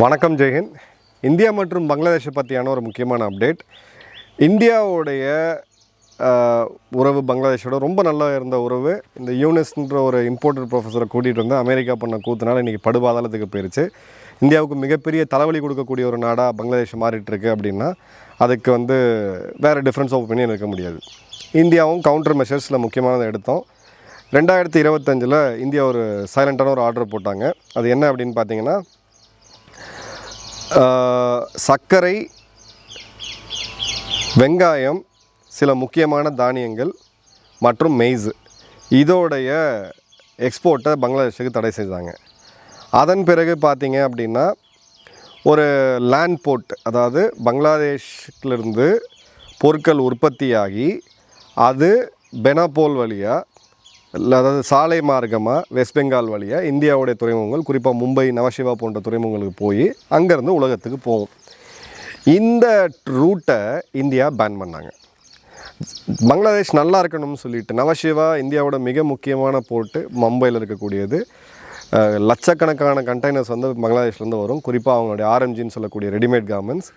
வணக்கம் ஜெயஹிந்த் இந்தியா மற்றும் பங்களாதேஷை பற்றியான ஒரு முக்கியமான அப்டேட். இந்தியாவுடைய உறவு பங்களாதேஷோட ரொம்ப நல்லா இருந்த உறவு இந்த யூனிஸ்ன்ற ஒரு இம்போர்ட்டட் ப்ரொஃபஸரை கூட்டிகிட்டு வந்து அமெரிக்கா பண்ண கூத்துனால இன்றைக்கி படுபாதாளத்துக்கு போயிடுச்சு இந்தியாவுக்கு மிகப்பெரிய தலைவலி கொடுக்கக்கூடிய ஒரு நாடாக பங்களாதேஷ் மாறிட்டுருக்கு அப்படின்னா அதுக்கு வந்து வேறு டிஃப்ரென்ஸ் ஆஃப் ஒப்பீனியன் இருக்க முடியாது. இந்தியாவும் கவுண்டர் மெஷர்ஸில் முக்கியமானதை எடுத்தோம். ரெண்டாயிரத்தி இருபத்தஞ்சில் இந்தியா ஒரு சைலண்ட்டான ஒரு ஆர்டர் போட்டாங்க. அது என்ன அப்படின்னு பார்த்தீங்கன்னா சர்க்கரை வெங்காயம் சில முக்கியமான தானியங்கள் மற்றும் மெய்ஸ் இதோடைய எக்ஸ்போர்ட்டை பங்களாதேஷுக்கு தடை செஞ்சாங்க அதன் பிறகு பார்த்திங்க அப்படின்னா ஒரு லேண்ட் போர்ட் அதாவது பங்களாதேஷ்லேருந்து பொருட்கள் உற்பத்தியாகி அது பெனாபோல் வழியாக அதாவது சாலை மார்க்கமாக வெஸ்ட் பெங்கால் வழியாக இந்தியாவுடைய துறைமுகங்கள் குறிப்பாக மும்பை நவசிவா போன்ற துறைமுகங்களுக்கு போய் அங்கேருந்து உலகத்துக்கு போகும். இந்த ரூட்டை இந்தியா பேன் பண்ணாங்க. பங்களாதேஷ் நல்லா இருக்கணும்னு சொல்லிட்டு நவசிவா இந்தியாவோட மிக முக்கியமான போர்ட்டு மும்பையில் இருக்கக்கூடியது. லட்சக்கணக்கான கண்டெய்னர்ஸ் வந்து பங்களாதேஷ்லேருந்து வரும். குறிப்பாக அவங்களுடைய ஆர்எம்ஜின்னு சொல்லக்கூடிய ரெடிமேட் கார்மெண்ட்ஸ்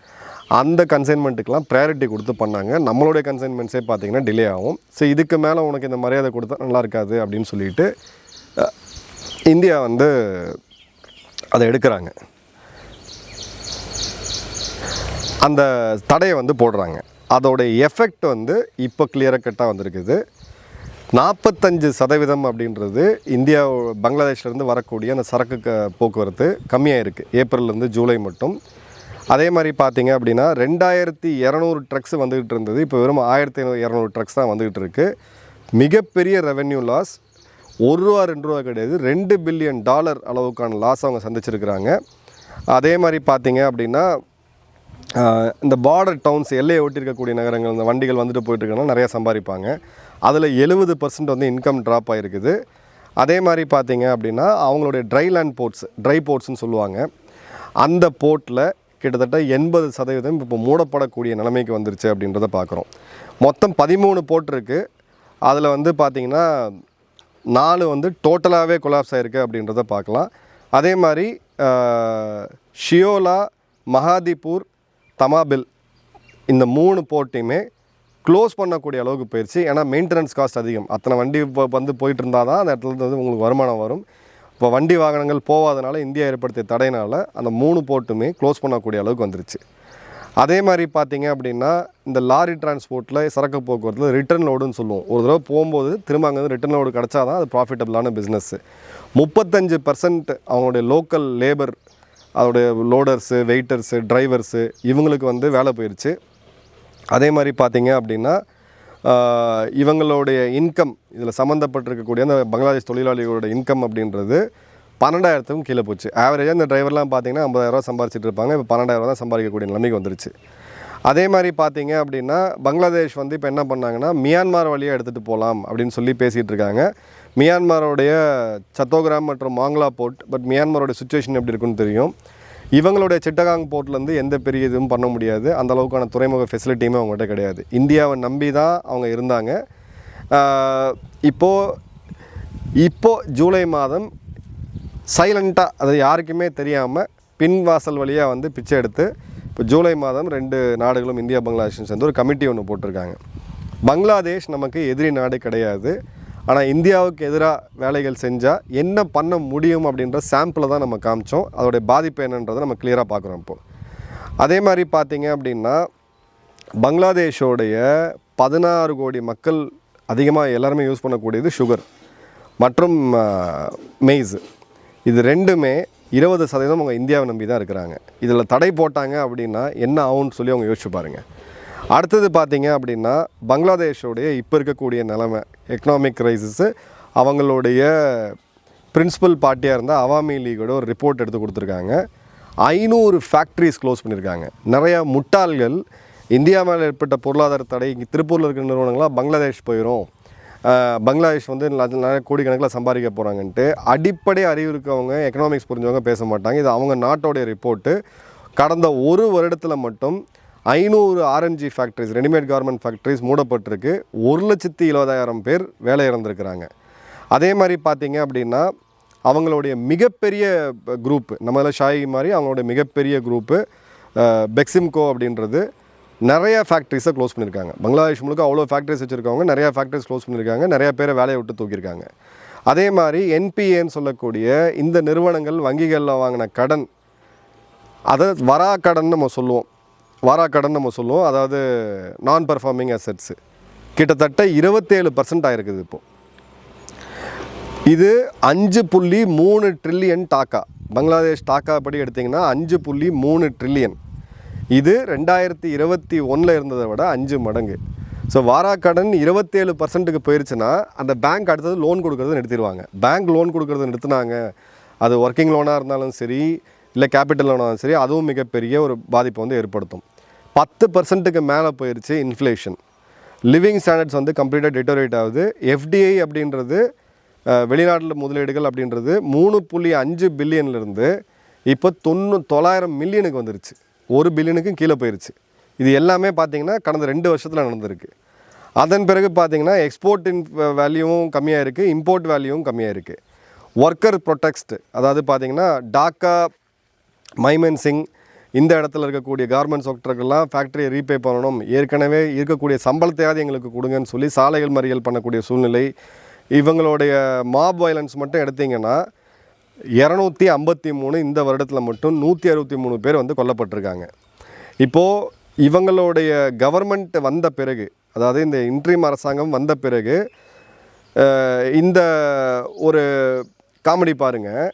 அந்த கன்சைன்மெண்ட்டுக்கெலாம் ப்ரையாரிட்டி கொடுத்து பண்ணாங்க. நம்மளுடைய கன்சைன்மெண்ட்ஸே பார்த்தீங்கன்னா டிலே ஆகும். ஸோ இதுக்கு மேலே உனக்கு இந்த மரியாதை கொடுத்தா நல்லா இருக்காது அப்படின்னு சொல்லிட்டு இந்தியா வந்து அதை எடுக்கிறாங்க. அந்த தடையை வந்து போடுறாங்க. அதோடைய எஃபெக்ட் வந்து இப்போ கிளியராக கட்டாக வந்திருக்குது. நாற்பத்தஞ்சு சதவீதம் அப்படின்றது இந்தியா பங்களாதேஷ்லேருந்து வரக்கூடிய அந்த சரக்கு க- போக்குவரத்து கம்மியாக இருக்குது ஏப்ரல்லேருந்து ஜூலை மட்டும். அதே மாதிரி பார்த்தீங்க அப்படின்னா ரெண்டாயிரத்தி இரநூறு ட்ரக்ஸ் வந்துகிட்டு இருந்தது. இப்போ வெறும் ஆயிரத்தி இரநூறு ட்ரக்ஸ் தான் வந்துகிட்டு இருக்கு. மிகப்பெரிய ரெவென்யூ லாஸ் ஒரு ரூபா ரெண்டு ரூபா கிடையாது. ரெண்டு பில்லியன் டாலர் அளவுக்கான லாஸ் அவங்க சந்திச்சிருக்கிறாங்க. அதே மாதிரி பார்த்தீங்க அப்படின்னா இந்த பார்டர் டவுன்ஸ் எல்லையை ஒட்டியிருக்கக்கூடிய நகரங்கள் இந்த வண்டிகள் வந்துட்டு போயிட்டுருக்கனால நிறையா சம்பாதிப்பாங்க. அதில் எழுபது பர்சன்ட் வந்து இன்கம் ட்ராப் ஆகிருக்குது அதே மாதிரி பார்த்தீங்க அப்படின்னா அவங்களுடைய ட்ரை லேண்ட் போர்ட்ஸ் ட்ரை போர்ட்ஸ்னு சொல்லுவாங்க. அந்த போர்ட்டில் கிட்டத்தட்ட எண்பது சதவீதம் இப்போ மூடப்படக்கூடிய நிலைமைக்கு வந்துருச்சு அப்படின்றத பார்க்குறோம். மொத்தம் பதிமூணு போர்ட் இருக்குது அதில் வந்து பார்த்திங்கன்னா நாலு வந்து டோட்டலாகவே கொலாப்ஸ் ஆகிருக்கு அப்படின்றத பார்க்கலாம். அதே மாதிரி ஷியோலா மகாதிபூர் தமாபில் இந்த மூணு போட்டியுமே க்ளோஸ் பண்ணக்கூடிய அளவுக்கு போயிடுச்சு ஏன்னா மெயின்டெனன்ஸ் காஸ்ட் அதிகம். அத்தனை வண்டி இப்போ வந்து போயிட்டு இருந்தால் தான் அந்த இடத்துல இருந்து வந்து உங்களுக்கு வருமானம் வரும். இப்போ வண்டி வாகனங்கள் போகாதனால இந்தியா ஏற்படுத்திய தடையினால் அந்த மூணு போர்ட்டுமே க்ளோஸ் பண்ணக்கூடிய அளவுக்கு வந்துருச்சு. அதே மாதிரி பார்த்தீங்க அப்படின்னா இந்த லாரி டிரான்ஸ்போர்ட்டில் சரக்கு போக்குவரத்தில் ரிட்டர்ன் லோடுன்னு சொல்லுவோம். ஒரு தடவை போகும்போது திரும்ப அங்கே வந்து ரிட்டர்ன் லோடு கிடச்சா தான் அது ப்ராஃபிட்டபிளான பிஸ்னஸ்ஸு முப்பத்தஞ்சு பர்சன்ட் அவங்களுடைய லோக்கல் லேபர் அதோடைய லோடர்ஸு வெயிட்டர்ஸு டிரைவர்ஸு இவங்களுக்கு வந்து வேலை போயிடுச்சு அதே மாதிரி பார்த்தீங்க அப்படின்னா இவங்களுடைய இன்கம் இதில் சம்மந்தப்பட்டிருக்கக்கூடிய அந்த பங்களாதேஷ் தொழிலாளிகளோட இன்கம் அப்படின்றது பன்னெண்டாயிரத்துக்கும் கீழே போச்சு. ஆவரேஜாக இந்த டிரைவர்லாம் பார்த்தீங்கன்னா ஐம்பதாயிரரூவா சம்பாரிச்சிட்டு இருப்பாங்க. இப்போ பன்னெண்டாயிரரூவா தான் சம்பாதிக்கக்கூடிய நிலைமைக்கு வந்துருச்சு. அதே மாதிரி பார்த்தீங்க அப்படின்னா பங்களாதேஷ் வந்து இப்போ என்ன பண்ணாங்கன்னா மியான்மார் வழியாக எடுத்துகிட்டு போகலாம் அப்படின்னு சொல்லி பேசிகிட்டு இருக்காங்க. மியான்மாரோடைய சத்தோகிராம் மற்றும் மாங்லா போர்ட் பட் மியான்மாரோட சுச்சுவேஷன் எப்படி இருக்குன்னு தெரியும். இவங்களுடைய சிட்டகாங் போர்ட்லேருந்து எந்த பெரிய இதுவும் பண்ண முடியாது. அந்த அளவுக்கான துறைமுக ஃபெசிலிட்டியுமே அவங்ககிட்ட கிடையாது. இந்தியாவை நம்பி தான் அவங்க இருந்தாங்க. இப்போது இப்போது ஜூலை மாதம் சைலண்ட்டாக அது யாருக்குமே தெரியாமல் பின் வாசல் வழியாக வந்து பிச்சை எடுத்து இப்போ ஜூலை மாதம் ரெண்டு நாடுகளும் இந்தியா பங்களாதேஷும் சேர்ந்து ஒரு கமிட்டி ஒன்று போட்டிருக்காங்க. பங்களாதேஷ் நமக்கு எதிரி நாடு கிடையாது. ஆனால் இந்தியாவுக்கு எதிராக வேலைகள் செஞ்சால் என்ன பண்ண முடியும் அப்படின்ற சாம்பிளை தான் நம்ம காமிச்சோம். அதோடைய பாதிப்பு என்னன்றதை நம்ம கிளியராக பார்க்குறோம் இப்போது அதே மாதிரி பார்த்தீங்க அப்படின்னா பங்களாதேஷோடைய பதினாறு கோடி மக்கள் அதிகமாக எல்லாருமே யூஸ் பண்ணக்கூடியது சுகர் மற்றும் மெய்ஸ் இது ரெண்டுமே இருபது சதவீதம் அவங்க இந்தியாவை நம்பி தான் இருக்கிறாங்க. இதில் தடை போட்டாங்க அப்படின்னா என்ன ஆகும்னு சொல்லி அவங்க யோசிச்சு பாருங்க. அடுத்தது பார்த்தீங்க அப்படின்னா பங்களாதேஷோடைய இப்போ இருக்கக்கூடிய நிலமை எக்கனாமிக் ரைசஸ்ஸு அவங்களுடைய பிரின்சிபல் பார்ட்டியாக இருந்தால் அவாமி லீகோட ஒரு ரிப்போர்ட் எடுத்து கொடுத்துருக்காங்க. ஐநூறு ஃபேக்ட்ரிஸ் க்ளோஸ் பண்ணியிருக்காங்க. நிறையா முட்டாள்கள் இந்தியா மேலே ஏற்பட்ட பொருளாதார தடை இங்கே திருப்பூரில் இருக்கிற நிறுவனங்களாக பங்களாதேஷ் போயிடும் பங்களாதேஷ் வந்து நிறைய கோடிக்கணக்கில் சம்பாதிக்க போகிறாங்கன்ட்டு அடிப்படை அறிவு இருக்கவங்க எக்கனாமிக்ஸ் புரிஞ்சவங்க பேச மாட்டாங்க. இது அவங்க நாட்டோடைய ரிப்போர்ட்டு கடந்த ஒரு வருடத்தில் மட்டும் ஐநூறு RMG factories readymade garment factories மூடப்பட்டிருக்கு. ஒரு லட்சத்தி இருபதாயிரம் பேர் வேலை இறந்துருக்கிறாங்க அதே மாதிரி பார்த்தீங்க அப்படின்னா அவங்களுடைய மிகப்பெரிய குரூப்பு நம்ம இதில் ஷாயி மாதிரி அவங்களுடைய மிகப்பெரிய குரூப்பு பெக்சிம்கோ அப்படின்றது நிறைய ஃபேக்ட்ரிஸை க்ளோஸ் பண்ணியிருக்காங்க. பங்களாதேஷ் முழுக்க அவ்வளோ ஃபேக்ட்ரிஸ் வச்சுருக்கவங்க நிறையா ஃபேக்ட்ரிஸ் க்ளோஸ் பண்ணியிருக்காங்க நிறைய பேரை வேலையை விட்டு தூக்கியிருக்காங்க. அதே மாதிரி என்பிஏன்னு சொல்லக்கூடிய இந்த நிறுவனங்கள் வங்கிகளில் வாங்கின கடன் அதை வரா கடன் நம்ம சொல்லுவோம். வாராக்கடன் கடன் நம்ம சொல்லுவோம். அதாவது நான் பெர்ஃபார்மிங் அசெட்ஸு கிட்டத்தட்ட இருபத்தேழு பர்சன்ட் ஆகிருக்குது இப்போது இது அஞ்சு புள்ளி மூணு ட்ரில்லியன் டாக்கா. பங்களாதேஷ் டாக்கா படி எடுத்திங்கன்னா அஞ்சு புள்ளி மூணு ட்ரில்லியன் இது ரெண்டாயிரத்தி இருபத்தி ஒன்றில் இருந்ததை விட அஞ்சு மடங்கு. ஸோ வாராக்கடன் இருபத்தேழு பர்சன்ட்டுக்கு போயிருச்சுன்னா அந்த பேங்க் அடுத்தது லோன் கொடுக்குறது நிறுத்திடுவாங்க. பேங்க் லோன் கொடுக்குறது நிறுத்தினாங்க. அது ஒர்க்கிங் லோனாக இருந்தாலும் சரி இல்லை கேபிட்டல் லோனாக இருந்தாலும் சரி அதுவும் மிகப்பெரிய ஒரு பாதிப்பை வந்து ஏற்படுத்தும். பத்து பர்சன்ட்டுக்கு மேலே போயிருச்சு இன்ஃப்ளேஷன் லிவிங் ஸ்டாண்டர்ட்ஸ் வந்து கம்ப்ளீட்டாக டெட்டோரேட் ஆகுது. எஃப்டிஐ அப்படின்றது வெளிநாட்டில் முதலீடுகள் அப்படின்றது மூணு புள்ளி அஞ்சு பில்லியன்லேருந்து இப்போ தொண்ணூ தொள்ளாயிரம் மில்லியனுக்கு வந்துருச்சு. ஒரு பில்லியனுக்கும் கீழே போயிருச்சு. இது எல்லாமே பார்த்திங்கன்னா கடந்த ரெண்டு வருஷத்தில் நடந்திருக்கு. அதன் பிறகு பார்த்தீங்கன்னா எக்ஸ்போர்ட் இன் வேல்யூவும் கம்மியாக இருக்குது இம்போர்ட் வேல்யூவும் கம்மியாக இருக்குது ஒர்க்கர் ப்ரொடெக்ஸ்ட் அதாவது பார்த்தீங்கன்னா டாக்கா மைமன் சிங் இந்த இடத்துல இருக்கக்கூடிய கார்மெண்ட் செக்டருக்கெல்லாம் ஃபேக்ட்ரியை ரீபே பண்ணணும். ஏற்கனவே இருக்கக்கூடிய சம்பளத்தையாவது எங்களுக்கு கொடுங்கன்னு சொல்லி சாலைகள் மறியல் பண்ணக்கூடிய சூழ்நிலை. இவங்களுடைய மாப் வயலன்ஸ் மட்டும் எடுத்தீங்கன்னா இரநூத்தி ஐம்பத்தி மூணு இந்த வருடத்தில் மட்டும் நூற்றி அறுபத்தி மூணு பேர் வந்து கொல்லப்பட்டிருக்காங்க. இப்போது இவங்களுடைய கவர்மெண்ட் வந்த பிறகு அதாவது இந்த இன்ட்ரீம் அரசாங்கம் வந்த பிறகு இந்த ஒரு காமெடி பாருங்கள்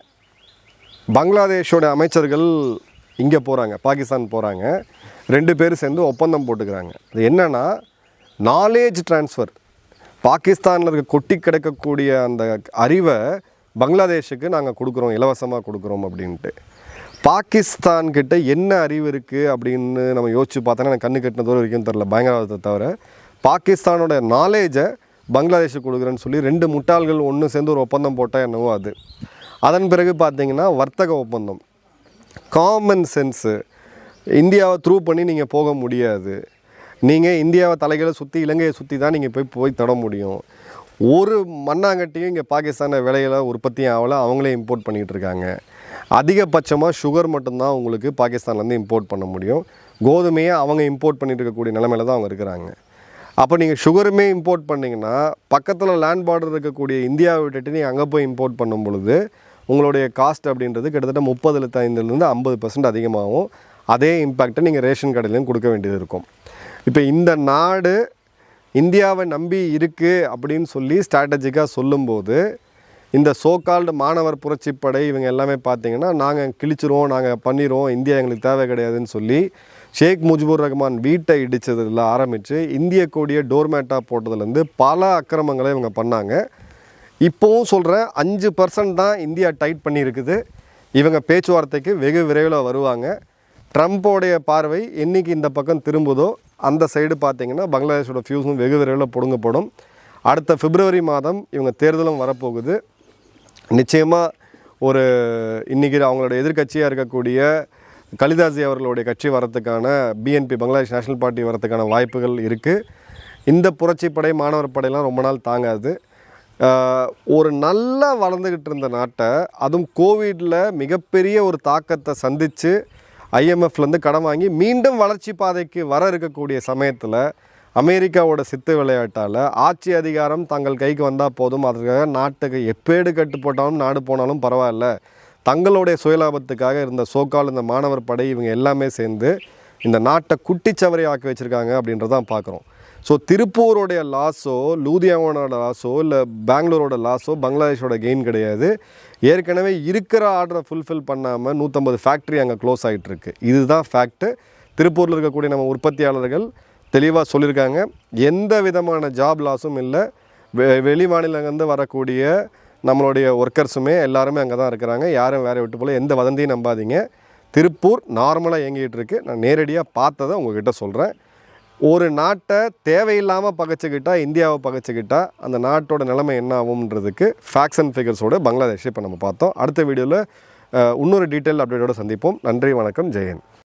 பங்களாதேஷோட அமைச்சர்கள் இங்கே போகிறாங்க பாகிஸ்தான் போகிறாங்க ரெண்டு பேரும் சேர்ந்து ஒப்பந்தம் போட்டுக்கிறாங்க. அது என்னென்னா நாலேஜ் ட்ரான்ஸ்ஃபர் பாகிஸ்தானில் இருக்க கொட்டி கிடக்கக்கூடிய அந்த அறிவை பங்களாதேஷுக்கு நாங்கள் கொடுக்குறோம் இலவசமாக கொடுக்குறோம் அப்படின்ட்டு. பாகிஸ்தான்கிட்ட என்ன அறிவு இருக்குது அப்படின்னு நம்ம யோசிச்சு பார்த்தோன்னா எனக்கு கண்ணு கட்டின தூரம் வரைக்கும் தெரில பயங்கரவாதத்தை தவிர. பாகிஸ்தானோட நாலேஜை பங்களாதேஷுக்கு கொடுக்குறேன்னு சொல்லி ரெண்டு முட்டாள்கள் ஒன்று சேர்ந்து ஒரு ஒப்பந்தம் போட்டால் என்னவோ அது. அதன் பிறகு பார்த்தீங்கன்னா வர்த்தக ஒப்பந்தம். காமன் சென்ஸு இந்தியாவை த்ரூ பண்ணி நீங்கள் போக முடியாது. நீங்கள் இந்தியாவை தலைகளை சுற்றி இலங்கையை சுற்றி தான் நீங்கள் போய் போய் தொட முடியும். ஒரு மண்ணாங்கட்டியும் இங்கே பாகிஸ்தானை விலையில உற்பத்தியும் ஆகலை அவங்களே இம்போர்ட் பண்ணிகிட்டு இருக்காங்க. அதிகபட்சமாக சுகர் மட்டும்தான் உங்களுக்கு பாகிஸ்தான்லேருந்து இம்போர்ட் பண்ண முடியும். கோதுமையை அவங்க இம்போர்ட் பண்ணிட்டு இருக்கக்கூடிய நிலமையில தான் அவங்க இருக்கிறாங்க. அப்போ நீங்கள் சுகருமே இம்போர்ட் பண்ணிங்கன்னா பக்கத்தில் லேண்ட் பார்டர் இருக்கக்கூடிய இந்தியாவை விட்டுட்டு நீங்கள் அங்கே போய் இம்போர்ட் பண்ணும் பொழுது உங்களுடைய காஸ்ட் அப்படின்றது கிட்டத்தட்ட முப்பதுல ஐந்துலேருந்து ஐம்பது பர்சன்ட் அதிகமாகும். அதே இம்பேக்டை நீங்கள் ரேஷன் கடையிலையும் கொடுக்க வேண்டியது இருக்கும். இப்போ இந்த நாடு இந்தியாவை நம்பி இருக்குது அப்படின்னு சொல்லி ஸ்ட்ராட்டஜிக்காக சொல்லும்போது இந்த சோகால்டு மாணவர் புரட்சிப்படை இவங்க எல்லாமே பார்த்தீங்கன்னா நாங்கள் கிழிச்சிருவோம் நாங்கள் பண்ணிடுவோம் இந்தியா எங்களுக்கு தேவை கிடையாதுன்னு சொல்லி ஷேக் முஜிபுர் ரஹ்மான் வீட்டை இடித்ததில் ஆரம்பித்து இந்திய கோடியை டோர்மேட்டாக போட்டதுலேருந்து பல அக்கிரமங்களை இவங்க பண்ணாங்க. இப்போவும் சொல்கிறேன் அஞ்சு பர்சன்ட் தான் இந்தியா டைட் பண்ணியிருக்குது. இவங்க பேச்சுவார்த்தைக்கு வெகு விரைவில் வருவாங்க. ட்ரம்ப்போடைய பார்வை என்றைக்கு இந்த பக்கம் திரும்புதோ அந்த சைடு பார்த்திங்கன்னா பங்களாதேஷோட ஃபியூஸும் வெகு விரைவில் பிடுங்கப்படும். அடுத்த பிப்ரவரி மாதம் இவங்க தேர்தலும் வரப்போகுது. நிச்சயமாக ஒரு இன்றைக்கி அவங்களோட எதிர்க்கட்சியாக இருக்கக்கூடிய கலிதாசி அவர்களுடைய கட்சி வரத்துக்கான பிஎன்பி பங்களாதேஷ் நேஷனல் பார்ட்டி வரத்துக்கான வாய்ப்புகள் இருக்குது இந்த புரட்சிப்படை மாணவர் படையெல்லாம் ரொம்ப நாள் தாங்காது. ஒரு நல்லா வளர்ந்துக்கிட்டு இருந்த நாட்டை அதுவும் கோவிடில் மிகப்பெரிய ஒரு தாக்கத்தை சந்தித்து ஐஎம்எஃப்லேருந்து கடன் வாங்கி மீண்டும் வளர்ச்சி பாதைக்கு வர இருக்கக்கூடிய சமயத்தில் அமெரிக்காவோட சித்து விளையாட்டால் ஆட்சி அதிகாரம் தங்கள் கைக்கு வந்தால் போதும் அதுக்காக நாட்டுக்கு எப்பேடு கட்டு போட்டாலும் நாடு போனாலும் பரவாயில்ல. தங்களுடைய சுயலாபத்துக்காக இருந்த சோக்கால் இந்த மாணவர் படை இவங்க எல்லாமே சேர்ந்து இந்த நாட்டை குட்டிச்சவரை ஆக்கி வச்சுருக்காங்க அப்படின்றதான் பார்க்குறோம் ஸோ திருப்பூரோடைய லாஸோ லூதியானோட லாஸோ இல்லை பெங்களூரோட லாஸோ பங்களாதேஷோட கெயின் கிடையாது. ஏற்கனவே இருக்கிற ஆர்டரை ஃபுல்ஃபில் பண்ணாமல் நூற்றம்பது ஃபேக்ட்ரி அங்கே க்ளோஸ் ஆகிட்டுருக்கு இதுதான் ஃபேக்ட்டு திருப்பூரில் இருக்கக்கூடிய நம்ம உற்பத்தியாளர்கள் தெளிவாக சொல்லியிருக்காங்க. எந்த விதமான ஜாப் லாஸும் இல்லை. வெ வெளி மாநிலங்கள்ந்து வரக்கூடிய நம்மளுடைய ஒர்க்கர்ஸுமே எல்லாருமே அங்கே தான் இருக்கிறாங்க. யாரும் வேறு விட்டு போல எந்த வதந்தியும் நம்பாதீங்க. திருப்பூர் நார்மலாக இயங்கிகிட்டு இருக்கு நான் நேரடியாக பார்த்ததை உங்ககிட்ட சொல்கிறேன் ஒரு நாட்டை தேவையில்லாமல் பகைச்சிக்கிட்டா இந்தியாவை பகைச்சிக்கிட்டா அந்த நாட்டோட நிலைமை என்ன ஆகும்ன்றதுக்கு ஃபேக்ஸ் அண்ட் ஃபிகர்ஸோட பங்களாதேஷ் இப்போ நம்ம பார்த்தோம். அடுத்த வீடியோவில் இன்னொரு டீட்டெயில் அப்டேட்டோட சந்திப்போம். நன்றி வணக்கம் ஜெயன்